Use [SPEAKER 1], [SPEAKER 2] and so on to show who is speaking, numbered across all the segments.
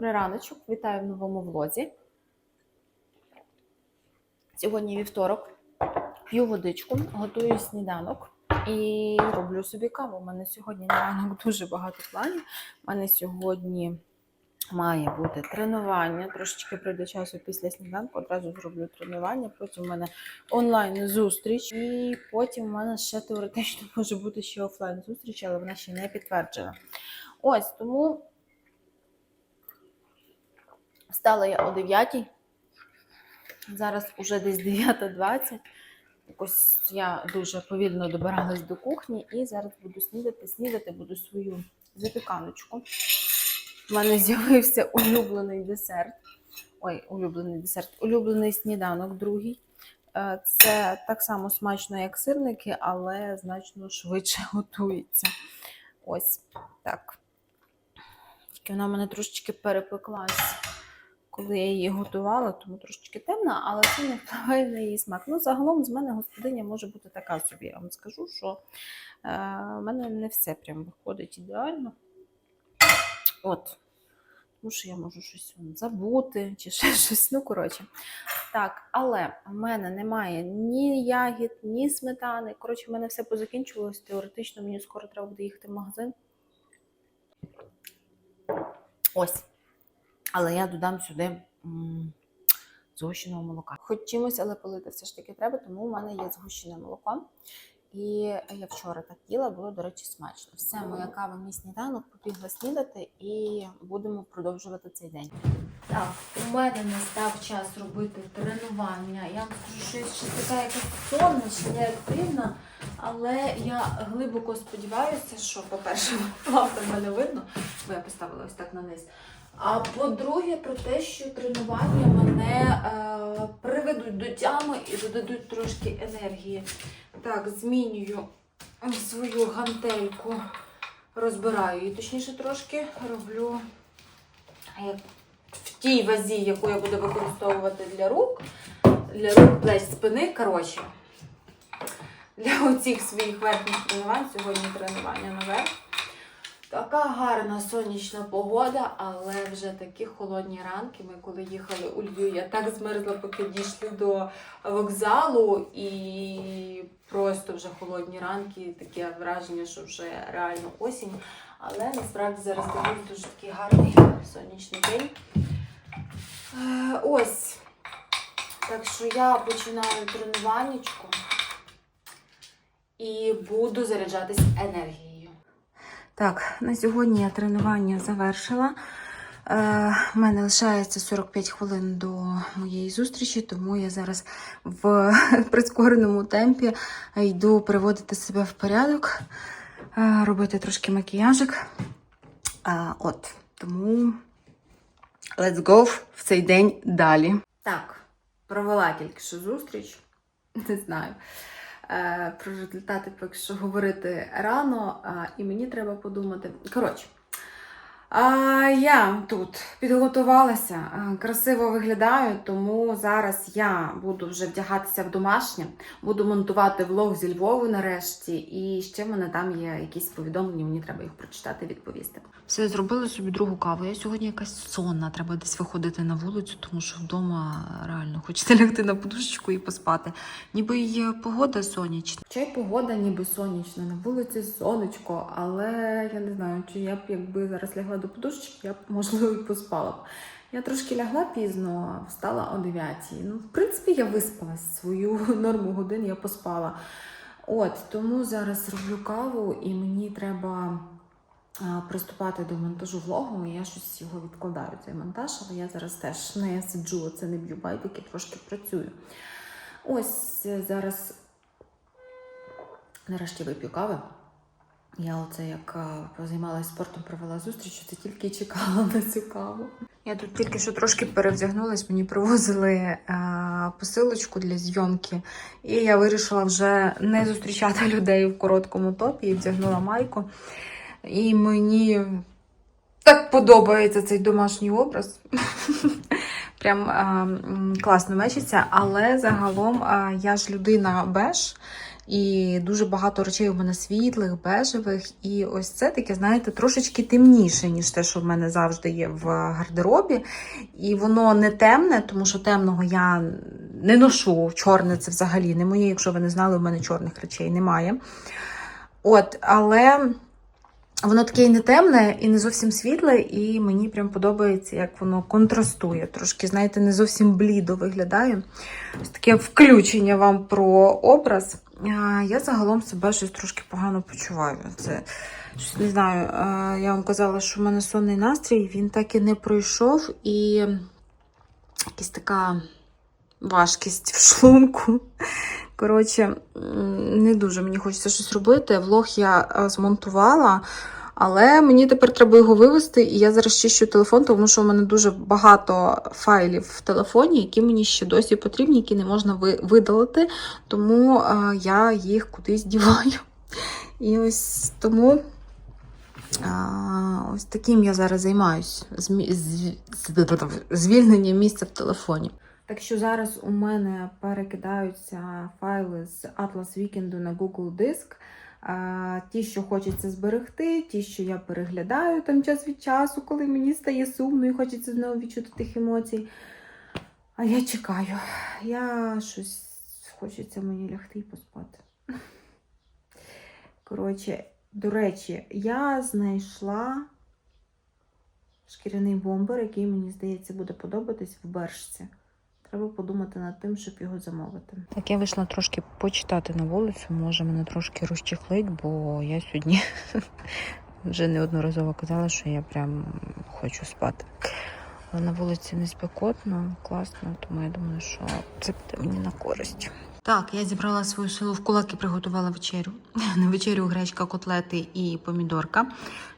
[SPEAKER 1] добрий раночок. Вітаю в новому влозі. Сьогодні вівторок. П'ю водичку, готую сніданок і роблю собі каву. У мене сьогодні на ранок дуже багато планів. У мене сьогодні має бути тренування. Трошечки прийде часу після сніданку, одразу зроблю тренування. Потім у мене онлайн зустріч, і потім у мене ще теоретично може бути ще офлайн зустріч, але вона ще не підтверджена. Ось тому встала я о 9. Зараз уже десь 9.20. Якось я дуже повільно добиралась до кухні і зараз буду снідати. Снідати буду свою запіканочку. У мене з'явився улюблений десерт. Ой, улюблений десерт, улюблений сніданок другий. Е, Це так само смачно, як сирники, але значно швидше готується. Ось так. Тільки вона в мене трошечки перепеклась, коли я її готувала, тому трошечки темна, але це не впливає на її смак. Ну, загалом з мене господиня може бути така собі. Я вам скажу, що е, в мене не все прям виходить ідеально. От. Тому що я можу щось забути чи ще щось. Ну, коротше. Так, але в мене немає ні ягід, ні сметани. Коротше, в мене все позакінчувалось. Теоретично мені скоро треба буде їхати в магазин. Ось. Але я додам сюди згущеного молока. Хоч чимось, але полити все ж таки треба, тому у мене є згущене молоко. І я вчора так їла, було, до речі, смачно. Все, моя кава, мій сніданок, побігла снідати і будемо продовжувати цей день. Так, у мене настав час робити тренування. Я вам скажу, що ще така якась сонячна, активна, але я глибоко сподіваюся, що, по-перше, власне мене видно, бо я поставила ось так на низ. А по-друге, про те, що тренування мене е, приведуть до тями і додадуть трошки енергії. Так, змінюю свою гантельку, розбираю її, точніше трошки роблю як в тій вазі, яку я буду використовувати для рук, для рук, плеч, спини. Коротше, для оцих своїх верхніх тренувань, сьогодні тренування наверх. Така гарна сонячна погода, але вже такі холодні ранки. Ми коли їхали у Львів, я так змерзла, поки дійшли до вокзалу, і просто вже холодні ранки, таке враження, що вже реально осінь. Але насправді зараз дивлюсь дуже такий гарний сонячний день. Е, Ось. Так що я починаю тренуваннячку і буду заряджатись енергією. Так, на сьогодні я тренування завершила. Е, У мене лишається 45 хвилин до моєї зустрічі, тому я зараз в прискореному темпі йду приводити себе в порядок, е, робити трошки макіяжик. А, от, тому let's go в цей день далі. Так, провела тільки що зустріч. Не знаю. Е, Про результати поки що говорити рано, і мені треба подумати. Коротше, а, я тут підготувалася, е, красиво виглядаю, тому зараз я буду вже вдягатися в домашнє, буду монтувати влог зі Львову нарешті, і ще в мене там є якісь повідомлення, мені треба їх прочитати, відповісти. Все, зробила собі другу каву. Я сьогодні якась сонна, треба десь виходити на вулицю, тому що вдома реально хочеться лягти на подушечку і поспати. Ніби й погода сонячна. Чай погода ніби сонячна, на вулиці сонечко, але я не знаю, чи я б якби зараз лягла до подушечки, я б можливо і поспала б. Я трошки лягла пізно, встала о 9. Ну, в принципі, я виспалась свою норму годин, я поспала. От, тому зараз роблю каву і мені треба приступати до монтажу влогу. Я щось його відкладаю, цей монтаж, але я зараз теж не сиджу, це не б'ю байдики, трошки працюю. Ось е, зараз нарешті вип'ю кави. Я оце як позаймалася спортом, провела зустріч, це тільки чекала на цю каву. Я тут тільки що трошки перевдягнулась, мені привозили а, посилочку для зйомки, і я вирішила вже не зустрічати людей в короткому топі і вдягнула майку. І мені так подобається цей домашній образ. Прям класно мечиться, але загалом я ж людина беж. І дуже багато речей у мене світлих, бежевих. І ось це таке, знаєте, трошечки темніше, ніж те, що в мене завжди є в гардеробі. І воно не темне, тому що темного я не ношу. Чорне це взагалі не моє. Якщо ви не знали, у мене чорних речей немає. От, але. Воно таке і не темне, і не зовсім світле, і мені прям подобається, як воно контрастує. Трошки, знаєте, не зовсім блідо виглядає. Ось таке включення вам про образ. Я загалом себе щось трошки погано почуваю. Це не знаю. Я вам казала, що в мене сонний настрій, він так і не пройшов, і якась така важкість в шлунку. Коротше, не дуже мені хочеться щось робити. Влог я змонтувала, але мені тепер треба його вивести, і я зараз чищу телефон, тому що в мене дуже багато файлів в телефоні, які мені ще досі потрібні, які не можна видалити, тому е, я їх кудись діваю. І ось тому. А, ось таким я зараз займаюсь. Змі... з- з- Звільнення місця в телефоні. Так що зараз у мене перекидаються файли з Atlas Weekend на Google Диск. Ті, що хочеться зберегти, ті, що я переглядаю там час від часу, коли мені стає сумно і хочеться знову відчути тих емоцій. А я чекаю. Я щось хочеться мені лягти і поспати. Коротше, до речі, я знайшла шкіряний бомбер, який, мені здається, буде подобатись в бершці. Треба подумати над тим, щоб його замовити. Так, я вийшла трошки почитати на вулицю, може мене трошки розчехлить, бо я сьогодні вже неодноразово казала, що я прям хочу спати. Але на вулиці не спекотно, класно, тому я думаю, що це буде мені на користь. Так, я зібрала свою силу в кулак і приготувала вечерю. На вечерю гречка, котлети і помідорка.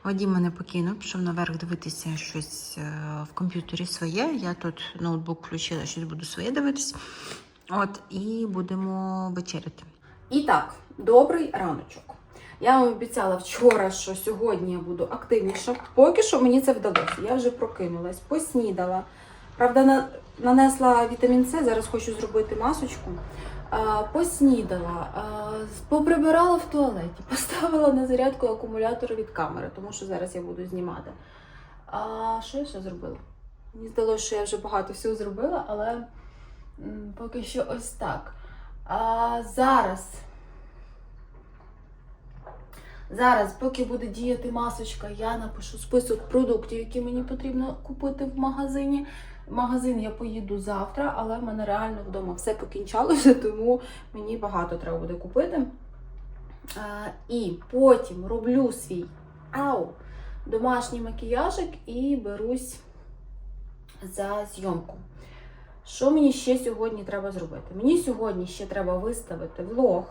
[SPEAKER 1] Вадім мене покинув, пішов наверх дивитися щось е, в комп'ютері своє. Я тут ноутбук включила, щось буду своє дивитись. От, і будемо вечеряти. І так, добрий раночок. Я вам обіцяла вчора, що сьогодні я буду активніша. Поки що мені це вдалося. Я вже прокинулась, поснідала. Правда, на- нанесла вітамін С, зараз хочу зробити масочку. Поснідала, поприбирала в туалеті, поставила на зарядку акумулятор від камери, тому що зараз я буду знімати. А що я ще зробила? Мені здалося, що я вже багато всього зробила, але поки що ось так. А, зараз. Зараз, поки буде діяти масочка, я напишу список продуктів, які мені потрібно купити в магазині. Магазин я поїду завтра, але в мене реально вдома все покінчалося, тому мені багато треба буде купити. А, і потім роблю свій ау, домашній макіяжик і берусь за зйомку. Що мені ще сьогодні треба зробити? Мені сьогодні ще треба виставити влог.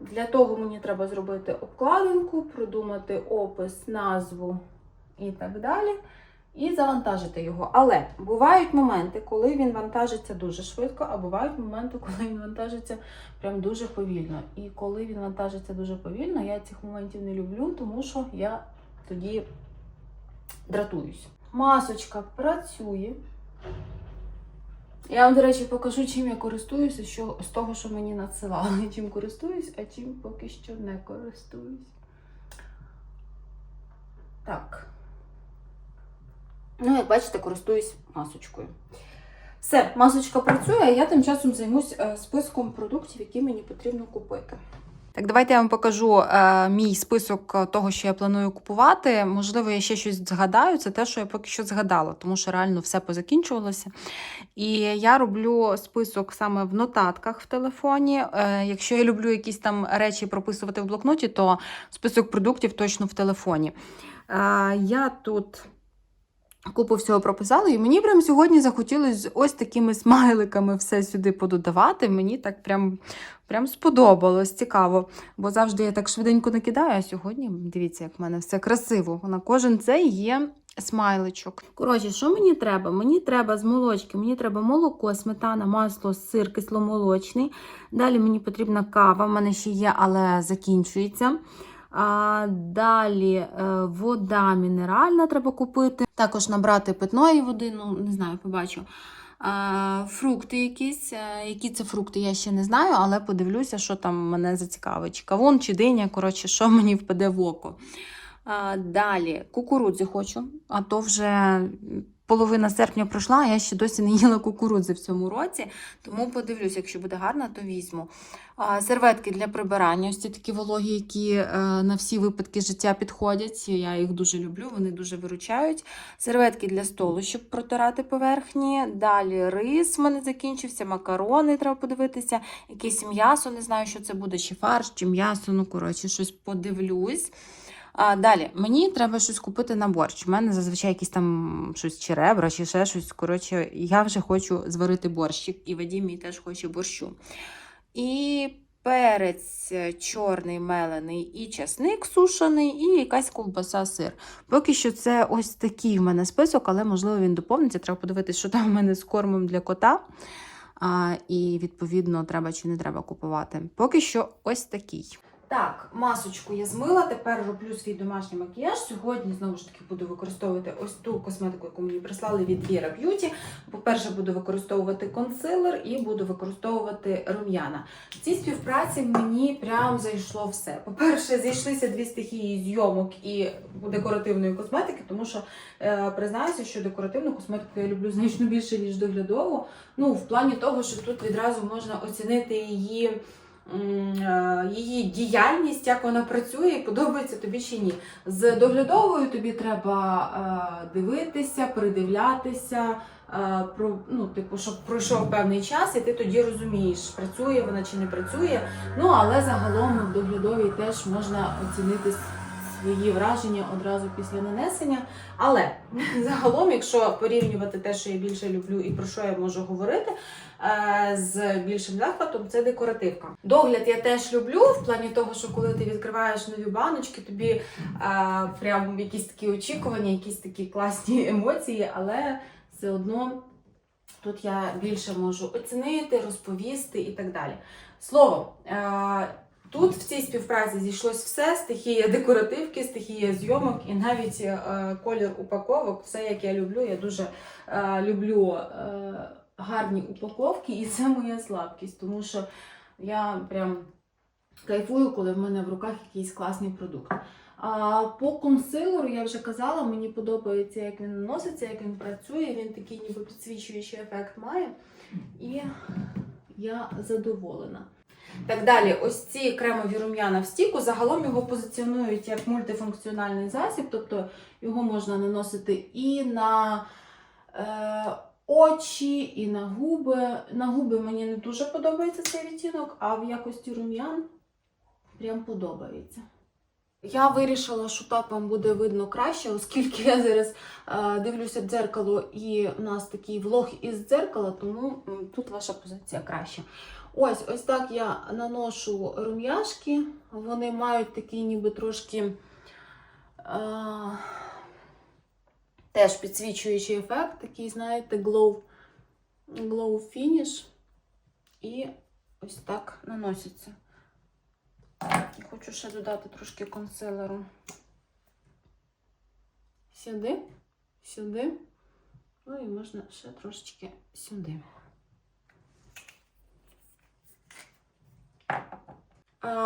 [SPEAKER 1] Для того мені треба зробити обкладинку, продумати опис, назву і так далі. І завантажити його. Але бувають моменти, коли він вантажиться дуже швидко, а бувають моменти, коли він вантажиться прям дуже повільно. І коли він вантажиться дуже повільно, я цих моментів не люблю, тому що я тоді дратуюсь. Масочка працює. Я вам, до речі, покажу, чим я користуюся, що, з того, що мені надсилали. Чим користуюсь, а чим поки що не користуюсь. Так. Ну, як бачите, користуюсь масочкою. Все, масочка працює, а я тим часом займусь е, списком продуктів, які мені потрібно купити. Так, давайте я вам покажу е, мій список е, того, що я планую купувати. Можливо, я ще щось згадаю. Це те, що я поки що згадала, тому що реально все позакінчувалося. І я роблю список саме в нотатках в телефоні. Е, якщо я люблю якісь там речі прописувати в блокноті, то список продуктів точно в телефоні. Е, я тут купу всього прописала, і мені прям сьогодні захотілося ось такими смайликами все сюди пододавати. Мені так прям, прям сподобалось, цікаво. Бо завжди я так швиденько накидаю, а сьогодні дивіться, як в мене все красиво. На кожен цей є смайличок. Коротше, що мені треба? Мені треба з молочки, мені треба молоко, сметана, масло, сир кисломолочний. Далі мені потрібна кава, в мене ще є, але закінчується. А, далі е, вода мінеральна треба купити. Також набрати питної води, ну не знаю, побачу. А, фрукти якісь. Е, Які це фрукти, я ще не знаю, але подивлюся, що там мене зацікавить. Чи кавун, чи диня, коротше, що мені впаде в око. А, далі, кукурудзи хочу, а то вже половина серпня пройшла, а я ще досі не їла кукурудзи в цьому році, тому подивлюсь, якщо буде гарно, то візьму. Серветки для прибирання, ось ці такі вологі, які е, на всі випадки життя підходять. Я їх дуже люблю, вони дуже виручають. Серветки для столу, щоб протирати поверхні. Далі рис в мене закінчився, макарони треба подивитися, якесь м'ясо, не знаю, що це буде, чи фарш, чи м'ясо, ну коротше, щось подивлюсь. А, далі, мені треба щось купити на борщ. У мене зазвичай якісь там щось чи ребра, чи ще щось. Коротше, я вже хочу зварити борщик, і Вадім мій теж хоче борщу. І перець е, чорний мелений, і часник сушений, і якась ковбаса сир. Поки що це ось такий в мене список, але можливо він доповниться. Треба подивитися, що там в мене з кормом для кота. А, і відповідно треба чи не треба купувати. Поки що ось такий. Так, масочку я змила, тепер роблю свій домашній макіяж. Сьогодні знову ж таки буду використовувати ось ту косметику, яку мені прислали від Vera Beauty. По-перше, буду використовувати консилер і буду використовувати рум'яна. В цій співпраці мені прям зайшло все. По-перше, зійшлися дві стихії зйомок і декоративної косметики, тому що е, признаюся, що декоративну косметику я люблю значно більше, ніж доглядову. Ну, в плані того, що тут відразу можна оцінити її. Е, Її діяльність, як вона працює, і подобається тобі чи ні. З доглядовою тобі треба е, дивитися, придивлятися, е, ну, типу, щоб пройшов певний час, і ти тоді розумієш, працює вона чи не працює. Ну, але загалом в доглядовій теж можна оцінити свої враження одразу після нанесення. Але загалом, якщо порівнювати те, що я більше люблю і про що я можу говорити, з більшим захватом, це декоративка. Догляд я теж люблю, в плані того, що коли ти відкриваєш нові баночки, тобі е, прям якісь такі очікування, якісь такі класні емоції, але все одно тут я більше можу оцінити, розповісти і так далі. Словом, е, тут в цій співпраці зійшлось все: стихія декоративки, стихія зйомок і навіть е, колір упаковок, все як я люблю. Я дуже е, люблю е, гарні упаковки, і це моя слабкість, тому що я прям кайфую, коли в мене в руках якийсь класний продукт. А по консилеру я вже казала, мені подобається, як він наноситься, як він працює. Він такий ніби підсвічуючий ефект має. І я задоволена. Так далі, ось ці кремові рум'яна в стіку, загалом його позиціонують як мультифункціональний засіб, тобто його можна наносити і на е, очі, і на губи. На губи мені не дуже подобається цей відтінок, а в якості рум'ян прям подобається. Я вирішила, що так буде видно краще, оскільки я зараз е, дивлюся в дзеркало, і в нас такий влог із дзеркала, тому тут ваша позиція краща. Ось, ось так я наношу рум'яшки. Вони мають такий ніби трошки е, теж підсвічуючий ефект, такий, знаєте, glow, glow finish. І ось так наноситься. Хочу ще додати трошки консилеру. Сюди, сюди. Ну і можна ще трошечки сюди.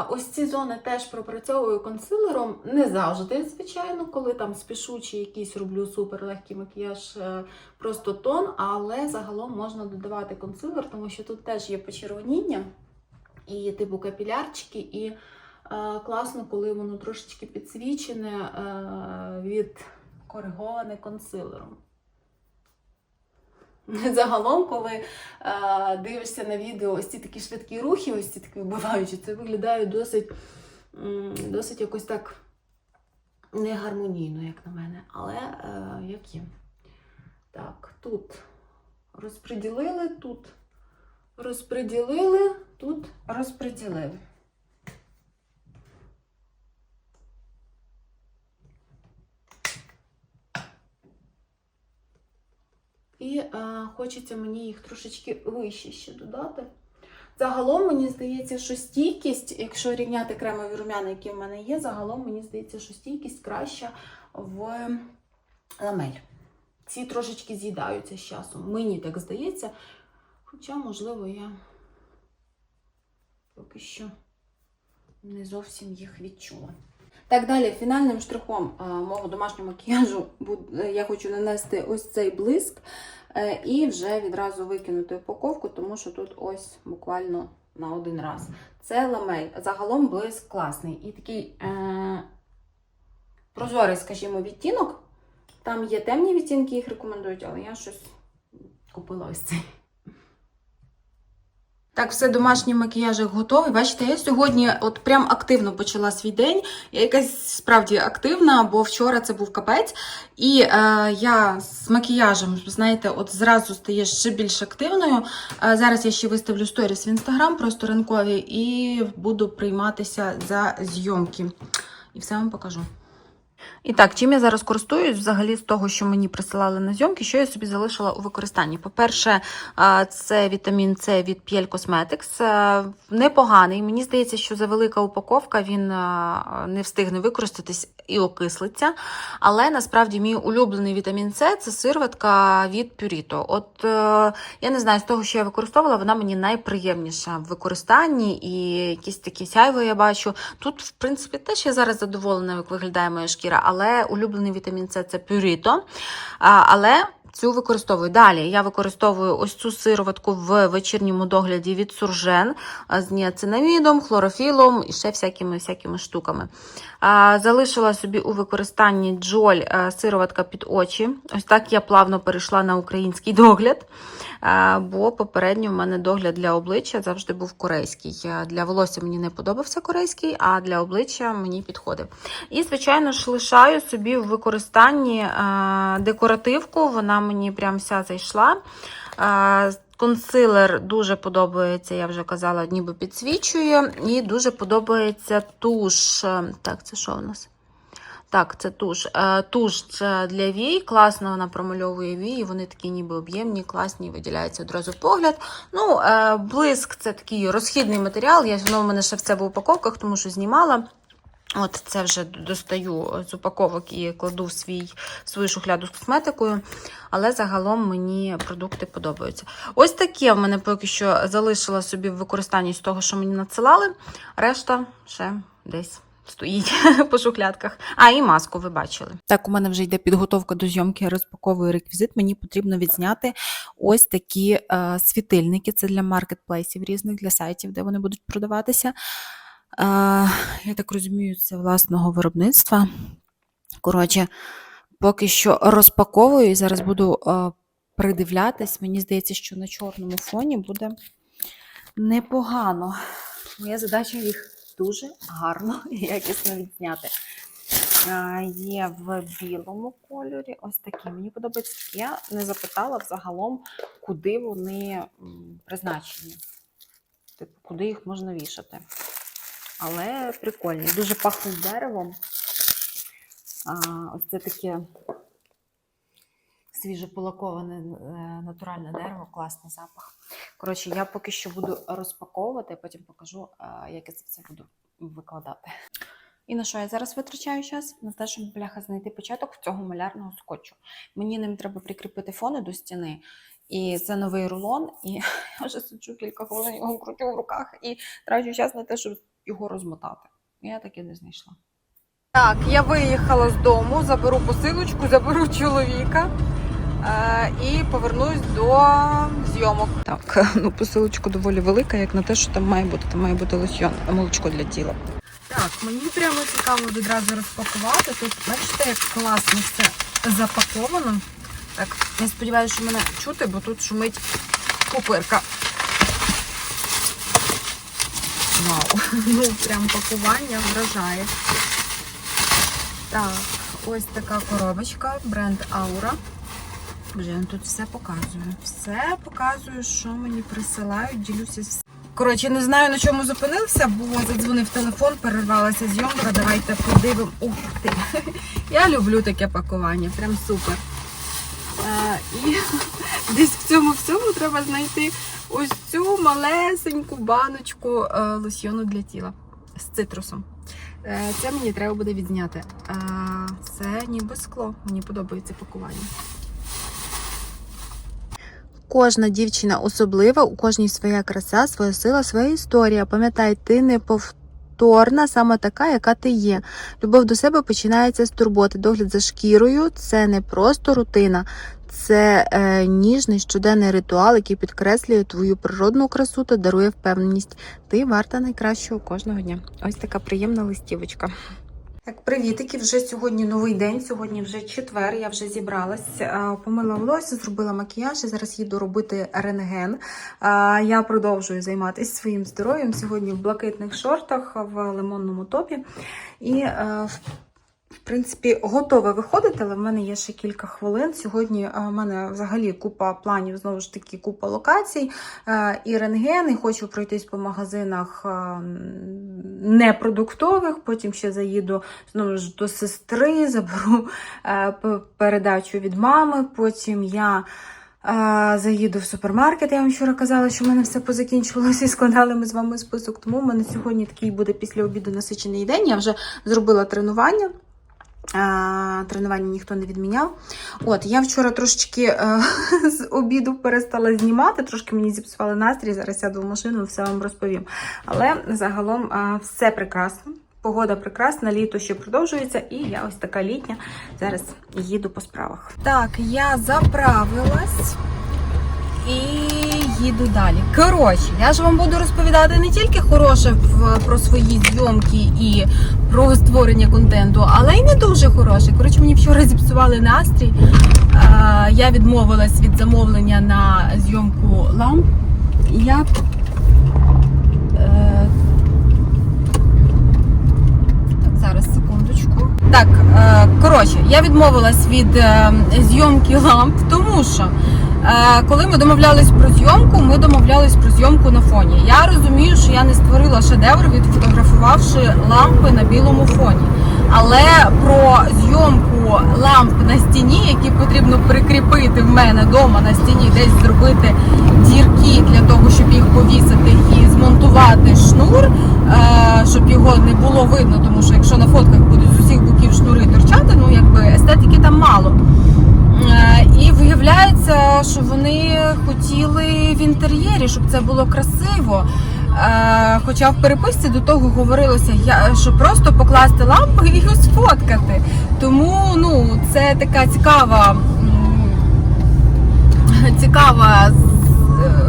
[SPEAKER 1] Ось ці зони теж пропрацьовую консилером. Не завжди, звичайно, коли там спішу чи якийсь роблю супер легкий макіяж, е, просто тон, але загалом можна додавати консилер, тому що тут теж є почервоніння і типу капілярчики, і е, класно, коли воно трошечки підсвічене, е, відкориговане консилером. Загалом, коли е, дивишся на відео ось ці такі швидкі рухи, ось ці такі вбиваючі, це виглядає досить, досить якось так негармонійно, як на мене. Але е, є. Так, тут розподілили, тут розподілили, тут розподілили. І е, хочеться мені їх трошечки вище ще додати. Загалом мені здається, що стійкість, якщо рівняти кремові рум'яна, які в мене є, загалом мені здається, що стійкість краща в ламель. ці трошечки з'їдаються з часом. Мені так здається. Хоча, можливо, я поки що не зовсім їх відчула. Так, далі, фінальним штрихом мого домашнього макіяжу е, я хочу нанести ось цей блиск е, і вже відразу викинути упаковку, тому що тут ось буквально на один раз. Це ламель. Загалом блиск класний. І такий е- прозорий, скажімо, відтінок. Там є темні відтінки, їх рекомендують, але я щось купила ось цей. Так, все, домашній макіяж готовий. Бачите, я сьогодні от прям активно почала свій день. Я якась справді активна, бо вчора це був капець. І е, я з макіяжем, знаєте, от зразу стає ще більш активною. Е, зараз я ще виставлю сторіс в інстаграм, просто ранкові, і буду прийматися за зйомки. І все вам покажу. І так, чим я зараз користуюсь взагалі з того, що мені присилали на зйомки, що я собі залишила у використанні. По-перше, це вітамін С від Piel Cosmetics. Е, Непоганий. Мені здається, що за велика упаковка він не встигне використатись і окислиться. Але насправді мій улюблений вітамін С це сироватка від Purito. От е, я не знаю, з того, що я використовувала, вона мені найприємніша в використанні, і якісь такі сяйво я бачу. Тут, в принципі, теж я зараз задоволена, як виглядає моя шкіра, але улюблений вітамін С це пюріто. Але цю використовую. Далі я використовую ось цю сироватку в вечірньому догляді від Суржен з ніацинамідом, хлорофілом і ще всякими всякими штуками. Залишила собі у використанні джоль сироватка під очі. Ось так я плавно перейшла на український догляд. Бо попередньо в мене догляд для обличчя завжди був корейський. Для волосся мені не подобався корейський, а для обличчя мені підходив. І, звичайно ж, лишаю собі в використанні декоративку. Вона мені прям вся зайшла. Консилер дуже подобається, я вже казала, ніби підсвічує. І дуже подобається туш. Так, це що у нас? Так, це туш. Е, Туш для вій. Класно вона промальовує вії. Вони такі ніби об'ємні, класні, виділяються одразу погляд. Ну, е, блиск це такий розхідний матеріал. Я воно в мене ще все в упаковках, тому що знімала. От це вже достаю з упаковок і кладу в свій, свою шухляду з косметикою. Але загалом мені продукти подобаються. Ось таке в мене поки що залишила собі в використанні з того, що мені надсилали. Решта ще десь. Стоїть по шухлядках. А, і маску ви бачили. Так, у мене вже йде підготовка до зйомки, я розпаковую реквізит. Мені потрібно відзняти ось такі е, світильники. Це для маркетплейсів різних, для сайтів, де вони будуть продаватися. Я так розумію, це власного виробництва. Коротше, поки що розпаковую і зараз буду придивлятись. Мені здається, що на чорному фоні буде непогано. Моя задача їх дуже гарно і якісно відзняти. Є в білому кольорі. Ось такі. Мені подобається. Я не запитала взагалом, куди вони призначені. Типу, куди їх можна вішати. Але прикольні. Дуже пахнуть деревом. А, Ось це таке свіжополаковане е, натуральне дерево, класний запах. Коротше, я поки що буду розпаковувати, а потім покажу, е, як я це все буду викладати. І на що я зараз витрачаю час? На те, щоб бляха знайти початок цього малярного скотчу. Мені ним треба прикріпити фони до стіни. І це новий рулон, і я вже сиджу кілька хвилин, його крутю в руках і трачу час на те, щоб його розмотати. Я таки не знайшла. Так, я виїхала з дому, заберу посилочку, заберу чоловіка е, і повернусь до зйомок. Так, ну посилочка доволі велика, як на те, що там має бути. Там має бути лосьйон, молочко для тіла. Так, мені прямо цікаво відразу розпакувати. Тут бачите, як класно все запаковано. Так, я сподіваюся, що мене чути, бо тут шумить купирка. Вау, ну прям пакування вражає. Так, ось така коробочка, бренд Aura. Я тут все показую. Все показую, що мені присилають, ділюся з Коротше, не знаю на чому зупинився, бо задзвонив телефон, перервалася зйомка. Давайте подивимо. Ух ти! Я люблю таке пакування, прям супер. Е, і десь в цьому всьому треба знайти ось цю малесеньку баночку е, лосьйону для тіла з цитрусом. Е, Це мені треба буде відзняти. Е, Це ніби скло. Мені подобається пакування. Кожна дівчина особлива, у кожній своя краса, своя сила, своя історія. Пам'ятай, ти не повторна, саме така, яка ти є. Любов до себе починається з турботи. Догляд за шкірою це не просто рутина, це е, ніжний щоденний ритуал, який підкреслює твою природну красу та дарує впевненість. Ти варта найкращого кожного дня. Ось така приємна листівочка. Так, привітики, вже сьогодні новий день, сьогодні вже четвер, я вже зібралась, е, помила волосся, зробила макіяж і зараз їду робити рентген. Е, Я продовжую займатися своїм здоров'ям сьогодні в блакитних шортах, в лимонному топі. І е, в принципі, готова виходити, але в мене є ще кілька хвилин. Сьогодні е, в мене взагалі купа планів, знову ж таки, купа локацій е, і рентген, і хочу пройтись по магазинах е, непродуктових. Потім ще заїду знову ж до сестри, заберу передачу від мами. Потім я. Заїду в супермаркет. Я вам вчора казала, що в мене все позакінчувалося і складали ми з вами список. Тому в мене сьогодні такий буде після обіду насичений день. Я вже зробила тренування. Тренування ніхто не відміняв. От, я вчора трошечки е, з обіду перестала знімати, трошки мені зіпсували настрій. Зараз сяду в машину, все вам розповім. Але загалом е, все прекрасно. Погода прекрасна, літо ще продовжується, і я ось така літня. Зараз їду по справах. Так, я заправилась і їду далі. Коротше, я ж вам буду розповідати не тільки хороше про свої зйомки і про створення контенту, але й не дуже хороше. Коротше, мені вчора зіпсували настрій. Е, Я відмовилась від замовлення на зйомку ламп. Я е, так, е, коротше, я відмовилась від зйомки ламп, тому що коли ми домовлялись про зйомку, ми домовлялись про зйомку на фоні. Я розумію, що я не створила шедевр, відфотографувавши лампи на білому фоні. Але про зйомку ламп на стіні, які потрібно прикріпити в мене вдома на стіні, десь зробити дірки для того, щоб їх повісити і змонтувати шнур, е, щоб його не було видно, тому що якщо на фотках будуть з усіх боків шнури торчати, ну якби естетики там мало. Е, І виявляється, що вони хотіли в інтер'єрі, щоб це було красиво. Е, Хоча в переписці до того говорилося, що просто покласти лампу і їх сфоткати. Тому ну, це така цікава, цікава е,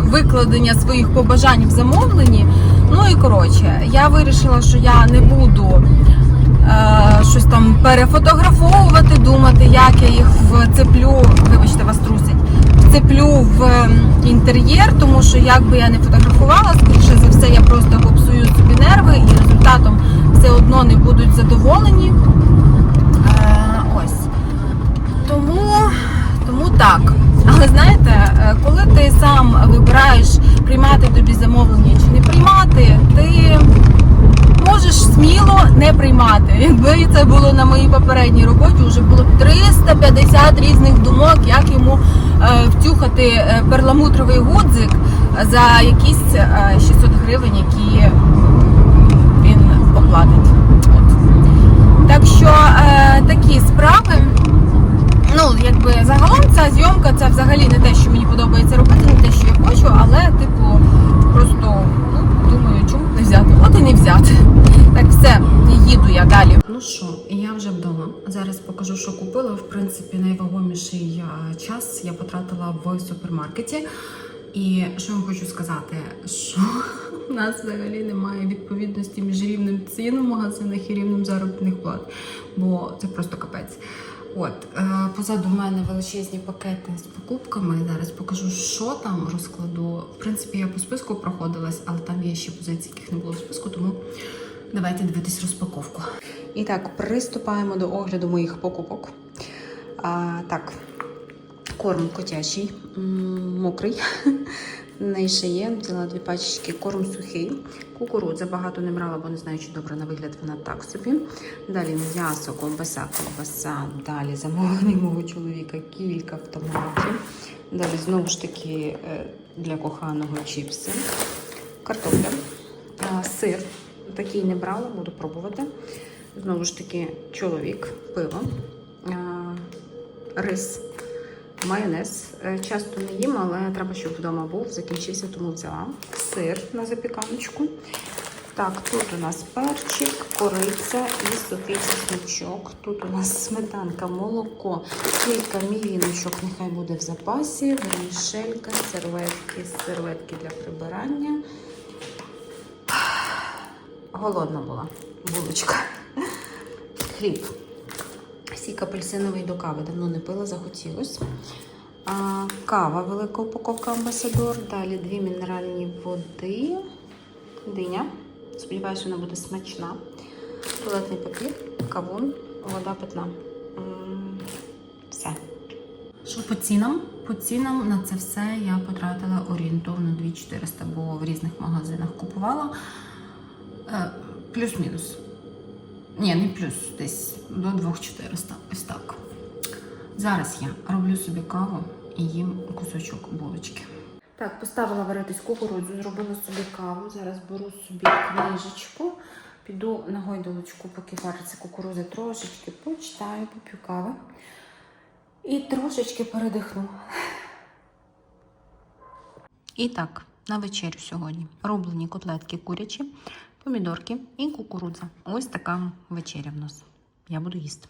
[SPEAKER 1] викладення своїх побажань в замовленні. Ну і коротше, я вирішила, що я не буду щось там перефотографовувати, думати, як я їх вцеплю, вибачте, вас трусить, вцеплю в інтер'єр, тому що як би я не фотографувала, скоріше за все, я просто попсую собі нерви і результатом все одно не будуть задоволені. Е. Тому, тому так. Але знаєте, е, коли ти сам вибираєш приймати тобі замовлення чи не приймати, ти можеш сміло не приймати. Якби це було на моїй попередній роботі, вже було 350 різних думок, як йому е, втюхати е, перламутровий гудзик за якісь е, 600 гривень, які він оплатить. От. Так що е, такі справи. Ну, якби загалом ця зйомка це взагалі не те, що мені подобається робити, не те, що я хочу, але, типу, просто ну, думаю, чому не взяти? От і не взяти. Так, все, їду я далі. Ну що, я вже вдома. Зараз покажу, що купила. В принципі, найвагоміший е, час я потратила в супермаркеті. І що вам хочу сказати, що у нас взагалі немає відповідності між рівнем цін в магазинах і рівнем заробітних плат, бо це просто капець. От е, позаду в мене величезні пакети з покупками. Зараз покажу, що там розкладу. В принципі, я по списку проходилась, але там є ще позиції, яких не було в списку, тому давайте дивитись розпаковку. І так, приступаємо до огляду моїх покупок. А, так, корм котячий, мокрий. Ще є, взяла дві пачечки, корм сухий. Кукурудза багато не брала, бо не знаю, чи добре на вигляд вона так собі. Далі м'ясо, ковбаса, ковбаса. Далі замовлений мого чоловіка кілька автоматів. Далі знову ж таки е, для коханого чіпси, картопля, сир. Такий не брала, буду пробувати. Знову ж таки, чоловік, пиво, рис Майонез. Е, Часто не їм, але треба, щоб вдома був. Закінчився, тому взяла. Сир на запіканочку. Так, тут у нас перчик, кориця і сухий чесночок. Тут у нас сметанка, молоко, кілька мівіночок, нехай буде в запасі, вермішелька, серветки, серветки для прибирання. Голодна була булочка. Хліб. Сік апельсиновий до кави. Давно не пила, захотілося. Кава, велика упаковка амбасадор. Далі дві мінеральні води. Диня. Сподіваюся, вона буде смачна. Туалетний папір, кавун, вода питна. Все. Що по цінам? По цінам на це все я потратила орієнтовно 2400, бо в різних магазинах купувала. Плюс-мінус. Ні, не плюс, десь до 2400. Ось так. Зараз я роблю собі каву і їм кусочок булочки. Так, поставила варитись кукурудзу, зробила собі каву. Зараз беру собі книжечку. Піду на гойдалочку, поки вариться кукурудза, трошечки почитаю, поп'ю кави. І трошечки передихну. І так, на вечерю сьогодні. Роблені котлетки курячі, помідорки і кукурудза. Ось така вечеря в нас. Я буду їсти.